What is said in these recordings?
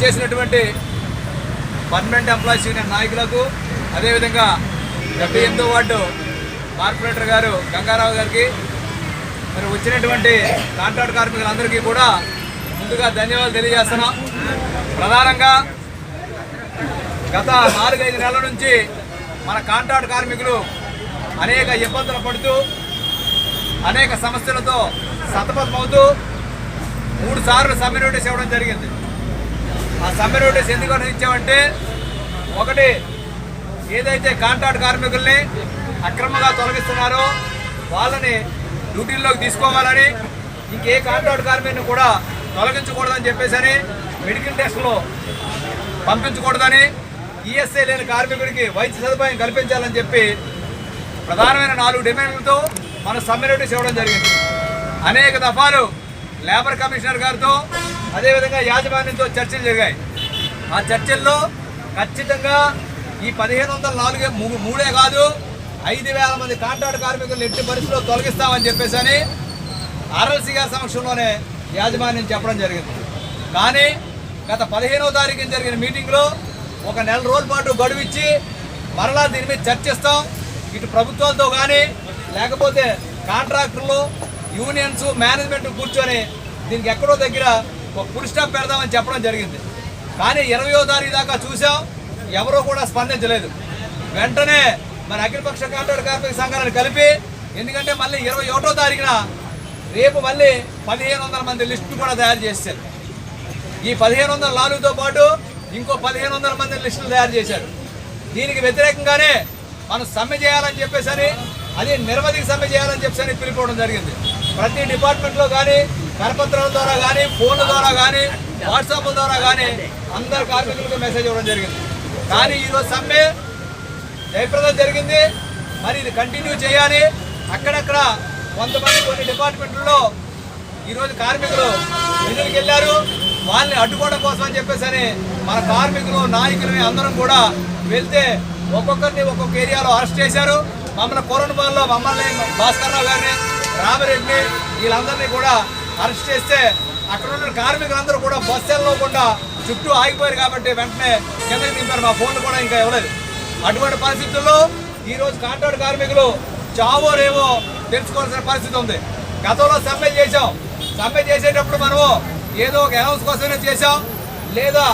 విచ్చేసినటువంటి permanent employees union నాయకులకు అదేవిధంగా డెబ్బై ఎనిమిదో వార్డు కార్పొరేటర్ గారు గంగారావు గారికి మరి వచ్చినటువంటి కాంట్రాక్ట్ కార్మికులందరికీ కూడా ముందుగా ధన్యవాదాలు తెలియజేస్తున్నాం. ప్రధానంగా గత నాలుగైదు నెలల నుంచి మన కాంట్రాక్ట్ కార్మికులు అనేక ఇబ్బందులు పడుతూ అనేక సమస్యలతో సతమతమవుతూ మూడు సార్లు సమ్మె నోటీస్ ఇవ్వడం జరిగింది. ఆ సమ్మె నోటీస్ ఎందుకు ఇచ్చామంటే ఒకటి ఏదైతే కాంట్రాక్ట్ కార్మికుల్ని అక్రమంగా తొలగిస్తున్నారో వాళ్ళని డ్యూటీల్లోకి తీసుకోవాలని ఇంకే కాంట్రాక్ట్ కార్మికుని కూడా తొలగించకూడదని చెప్పేసి మెడికల్ టెస్ట్లో పంపించకూడదని ఈఎస్ఐ లేని కార్మికుడికి వైద్య సదుపాయం కల్పించాలని చెప్పి ప్రధానమైన నాలుగు డిమాండ్లతో మన సమ్మె నోటీస్ ఇవ్వడం జరిగింది. అనేక దఫాలు లేబర్ కమిషనర్ గారితో అదేవిధంగా యాజమాన్యంతో చర్చలు జరిగాయి. ఆ చర్చల్లో ఖచ్చితంగా ఈ పదిహేను వందల నాలుగే మూడే కాదు ఐదు వేల మంది కాంట్రాక్ట్ కార్మికులు ఎట్టి పరిస్థితుల్లో తొలగిస్తామని చెప్పేసి అని ఆర్ఎల్సీ గారి సమక్షంలోనే యాజమాన్యం చెప్పడం జరిగింది. కానీ గత పదిహేనో తారీఖున జరిగిన మీటింగ్లో ఒక నెల రోజుల పాటు గడువు ఇచ్చి మరలా దీని మీద చర్చిస్తాం. ఇటు ప్రభుత్వాలతో కానీ లేకపోతే కాంట్రాక్టర్లు యూనియన్స్ మేనేజ్మెంట్ కూర్చొని దీనికి ఎక్కడో దగ్గర ఫుల్ స్టాప్ పెడదామని చెప్పడం జరిగింది. కానీ ఇరవయో తారీఖు దాకా చూసాం ఎవరూ కూడా స్పందించలేదు. వెంటనే మన అఖిలపక్ష కాంట్రాక్ట్ కార్మిక సంఘాలను కలిపి ఎందుకంటే మళ్ళీ ఇరవై ఒకటో తారీఖున రేపు మళ్ళీ పదిహేను వందల మంది లిస్టు కూడా తయారు చేశారు. ఈ పదిహేను వందల నాలుగుతో పాటు ఇంకో పదిహేను వందల మంది లిస్టులు తయారు చేశారు. దీనికి వ్యతిరేకంగానే మనం సమ్మె చేయాలని చెప్పేసి అది నిరవధిక సమ్మె చేయాలని చెప్పేసి పిలుపుకోవడం జరిగింది. ప్రతి డిపార్ట్మెంట్లో కానీ కరపత్రాల ద్వారా కానీ ఫోన్ల ద్వారా కానీ వాట్సాప్ ద్వారా కానీ అందరు కార్మికులకు మెసేజ్ ఇవ్వడం జరిగింది. కానీ ఈరోజు సమ్మె జయప్రదం జరిగింది. మరి ఇది కంటిన్యూ చేయాలి. అక్కడక్కడ కొంతమంది కొన్ని డిపార్ట్మెంట్లలో ఈరోజు కార్మికులు విధులకు వెళ్ళారు. వాళ్ళని అడ్డుకోవడం కోసం అని చెప్పేసి అని మన కార్మికులు నాయకులు అందరం కూడా వెళ్తే ఒక్కొక్కరిని ఒక్కొక్క ఏరియాలో అరెస్ట్ చేశారు. మమ్మల్ని కొరణబాల్లో మమ్మల్ని భాస్కర్రావు గారిని రామిరెడ్డిని వీళ్ళందరినీ కూడా అరెస్ట్ చేస్తే అక్కడ ఉన్న కార్మికులందరూ కూడా బస్సు వెళ్ళకుండా చుట్టూ ఆగిపోయారు కాబట్టి వెంటనే కిందకి దింపారు. మా ఫోన్లు కూడా ఇంకా ఇవ్వలేదు. అటువంటి పరిస్థితుల్లో ఈరోజు కాంట్రాక్ట్ కార్మికులు చావో రేవో తెలుసుకోవాల్సిన పరిస్థితి ఉంది. గతంలో సమ్మె చేశాం. సమ్మె చేసేటప్పుడు మనము ఏదో ఒక అనౌన్స్ కోసమే చేశాం. లేదా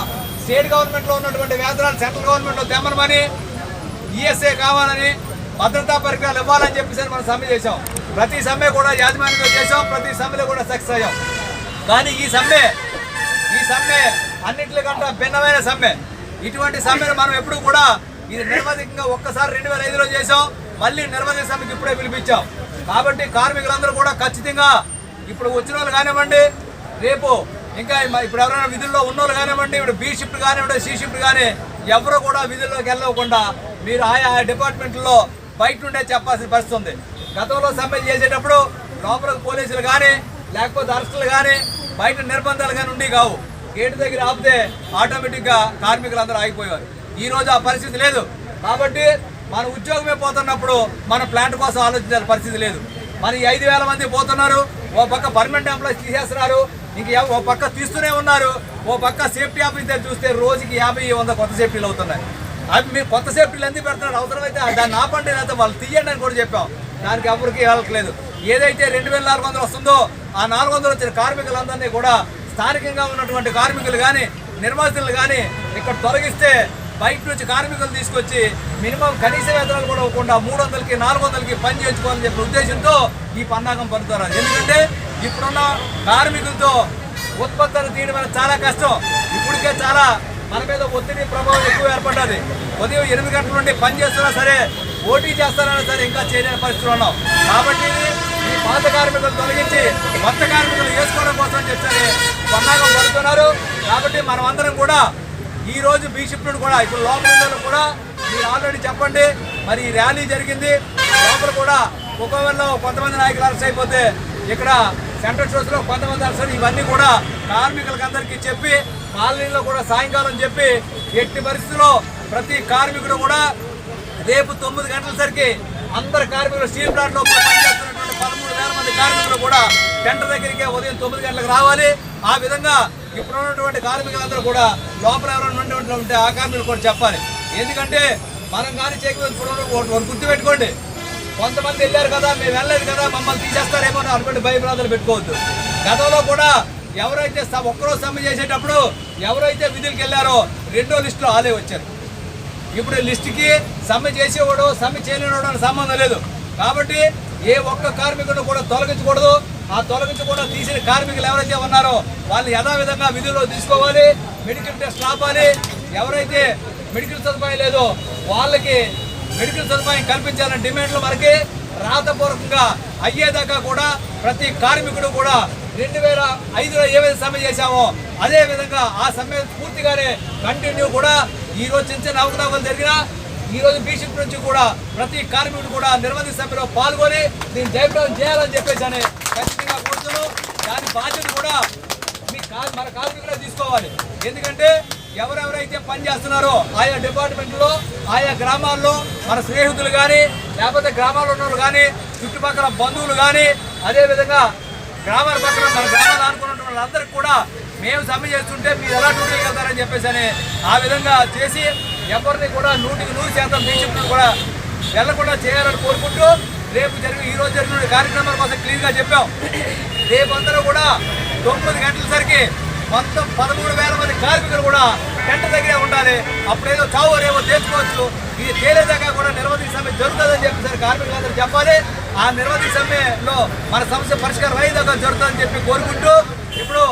స్టేట్ గవర్నమెంట్లో ఉన్నటువంటి వేతనాలు సెంట్రల్ గవర్నమెంట్లో తెమ్మనమని ఈఎస్ఏ కావాలని భద్రతా పరికరాలు ఇవ్వాలని చెప్పేసి మనం సమ్మె చేశాం. ప్రతి సమ్మె కూడా యాజమాన్యంతో చేశాం ప్రతి సమ్మెలో కూడా సక్సెస్ అయ్యాం. కానీ ఈ సమ్మె ఈ సమ్మె అన్నింటికంటే భిన్నమైన సమ్మె. ఇటువంటి సమ్మెను మనం ఎప్పుడు కూడా ఇది నిర్వధికంగా ఒక్కసారి రెండు వేల ఐదులో చేసాం మళ్ళీ నిర్వధిక సమ్మెకి ఇప్పుడే పిలిపించాం. కాబట్టి కార్మికులందరూ కూడా ఖచ్చితంగా ఇప్పుడు వచ్చిన వాళ్ళు కానివ్వండి రేపు ఇంకా ఇప్పుడు ఎవరైనా విధుల్లో ఉన్నోళ్ళు కానివ్వండి ఇప్పుడు బి షిఫ్ట్ కానివ్వండి సి షిఫ్ట్ కానీ ఎవరు కూడా విధుల్లోకి వెళ్ళకుండా మీరు ఆయా ఆయా డిపార్ట్మెంట్లో బయట నుండే చెప్పాల్సిన పరిస్థితి ఉంది. గతంలో సమ్మె చేసేటప్పుడు లోపల పోలీసులు కానీ లేకపోతే అరెస్టులు కానీ బయట నిర్బంధాలు కానీ ఉండి కావు. గేటు దగ్గర ఆపితే ఆటోమేటిక్గా కార్మికులందరూ ఆగిపోయేవారు. ఈరోజు ఆ పరిస్థితి లేదు. కాబట్టి మన ఉద్యోగమే పోతున్నప్పుడు మన ప్లాంట్ కోసం ఆలోచించాల్సిన పరిస్థితి లేదు. మరి ఐదు వేల మంది పోతున్నారు ఓ పక్క పర్మనెంట్ ఎంప్లాయీస్ తీసేస్తున్నారు ఇంక ఓ పక్క తీస్తూనే ఉన్నారు ఓ పక్క సేఫ్టీ ఆఫీసర్ చూస్తే రోజుకి యాభై వంద కొత్త సేఫ్టీలు అవుతున్నాయి. అవి మీరు కొత్త సేఫ్టీలు ఎందుకు పెడుతున్నారు? అవసరమైతే దాన్ని ఆపండి లేకపోతే వాళ్ళు తీయండి అని కూడా చెప్పాం. దానికి ఎవరికి వెళ్ళట్లేదు ఏదైతే రెండు వేల నాలుగు వందలు వస్తుందో ఆ నాలుగు వందలు వచ్చిన కార్మికులందరినీ కూడా స్థానికంగా ఉన్నటువంటి కార్మికులు కానీ నిర్వాసితులు కానీ ఇక్కడ తొలగిస్తే బయట నుంచి కార్మికులు తీసుకొచ్చి మినిమం కనీస వేతనాలు కూడా ఇవ్వకుండా మూడు వందలకి నాలుగు వందలకి పని చేయించుకోవాలని చెప్పిన ఉద్దేశంతో ఈ పన్నాగం పడుతున్నారు. ఎందుకంటే ఇప్పుడున్న కార్మికులతో ఉత్పత్తులు తీయడం అనేది చాలా కష్టం. ఇప్పటికే చాలా మన మీద ఒత్తిడి ప్రభావం ఎక్కువ ఏర్పడ్డది. ఉదయం ఎనిమిది గంటల నుండి పని చేస్తున్నా సరే పోటీ చేస్తారన్నా సరే ఇంకా చేయలేని పరిస్థితులు ఉన్నాం. కాబట్టి ఈ పాత కార్మికులు తొలగించి కొత్త కార్మికులు వేసుకోవడం కోసం చెప్పారు పన్నాగం పడుతున్నారు. కాబట్టి మనం అందరం కూడా ఈ రోజు బీ షిఫ్ట్ కూడా ఇప్పుడు లోపల కూడా మీరు ఆల్రెడీ చెప్పండి. మరి ఈ ర్యాలీ జరిగింది. లోపల కూడా ఒక్కొక్కరిలో కొంతమంది నాయకులు అరెస్ట్ అయిపోతే ఇక్కడ సెంట్రల్ స్టోర్స్లో కొంతమంది అరెస్ట్ ఇవన్నీ కూడా కార్మికులకు అందరికీ చెప్పి కాలనీలో కూడా సాయంకాలం చెప్పి ఎట్టి పరిస్థితుల్లో ప్రతి కార్మికుడు కూడా రేపు తొమ్మిది గంటల సరికి అందరు కార్మికులు స్టీల్ ప్లాంట్లో పనిచేస్తున్నటువంటి పదమూడు వేల మంది కార్మికులు కూడా టెంటర్ దగ్గరికి ఉదయం తొమ్మిది గంటలకు రావాలి. ఆ విధంగా ఇప్పుడు ఉన్నటువంటి కార్మికులందరూ కూడా లోపల ఎవరైనా ఉన్నటువంటి ఆ కార్మికులు కూడా చెప్పాలి. ఎందుకంటే మనం కానీ చేయకపోతే గుర్తుపెట్టుకోండి. కొంతమంది వెళ్ళారు కదా మేము వెళ్ళలేదు కదా మమ్మల్ని తీసేస్తారేమో అని అటువంటి భయప్రాంతాలు పెట్టుకోవద్దు. గతంలో కూడా ఎవరైతే స- ఒక్కరోజు సమ్మె చేసేటప్పుడు ఎవరైతే విధులకు వెళ్ళారో రెండో లిస్టులో ఆలే వచ్చారు. ఇప్పుడు లిస్టుకి సమ్మె చేసేవాడు సమ్మె చేయలేనివాడు సంబంధం లేదు. కాబట్టి ఏ ఒక్క కార్మికుడు కూడా తొలగించకూడదు. ఆ తొలగించకుండా తీసిన కార్మికులు ఎవరైతే ఉన్నారో వాళ్ళు యథావిధంగా విధుల్లో తీసుకోవాలి మెడికల్ టెస్ట్ ఆపాలి. ఎవరైతే మెడికల్ సదుపాయం లేదో వాళ్ళకి మెడికల్ సదుపాయం కల్పించాలనే డిమాండ్లు మనకి రాతపూర్వకంగా అయ్యేదాకా కూడా ప్రతి కార్మికుడు కూడా రెండు వేల ఐదులో ఏవైతే సమ్మె చేశామో అదేవిధంగా ఆ సమ్మె పూర్తిగానే కంటిన్యూ కూడా ఈ రోజు చిన్న చిన్న అవకతవకలు జరిగినా ఈరోజు బీసీపీ నుంచి కూడా ప్రతి కార్మికుడు కూడా నిర్బంధ సభ్యులో పాల్గొని దీన్ని జయప్రదం చేయాలని చెప్పేసి అని ఖచ్చితంగా కోరుతున్నాం. దాని బాధ్యత కూడా మీ కా- మన కార్మికులే తీసుకోవాలి. ఎందుకంటే ఎవరెవరైతే పని చేస్తున్నారో ఆయా డిపార్ట్మెంట్లో ఆయా గ్రామాల్లో మన స్నేహితులు కానీ లేకపోతే గ్రామాల్లో ఉన్నవాళ్ళు కానీ చుట్టుపక్కల బంధువులు కానీ అదేవిధంగా గ్రామాల పక్కన మన గ్రామాలు ఆనుకున్నటువంటి వాళ్ళందరికీ కూడా మేము సమ్మె చేస్తుంటే మీరు ఎలా డ్యూటీకి వెళ్తారని చెప్పేసి అని ఆ విధంగా చేసి ఎవరిని కూడా నూటికి నూరు శాతం బీజేపీని కూడా వెళ్ళకుండా చేయాలని కోరుకుంటూ రేపు జరిగిన ఈ రోజు జరిగిన కార్యక్రమాల కోసం క్లియర్గా చెప్పాం. రేపు కూడా తొమ్మిది గంటల సరికి మొత్తం పదమూడు వేల మంది కార్మికులు కూడా టెంట దగ్గరే ఉండాలి. అప్పుడేదో చావు రేవో తెలుసుకోవచ్చు ఇది తేలేదాకా కూడా నిరవధి సమ్మె జరుగుతుందని చెప్పేసి కార్మికులందరూ చెప్పాలి. ఆ నిరవధి సమ్మెలో మన సమస్య పరిష్కారం అయ్యేదాకా జరుగుతుందని చెప్పి కోరుకుంటూ ఇప్పుడు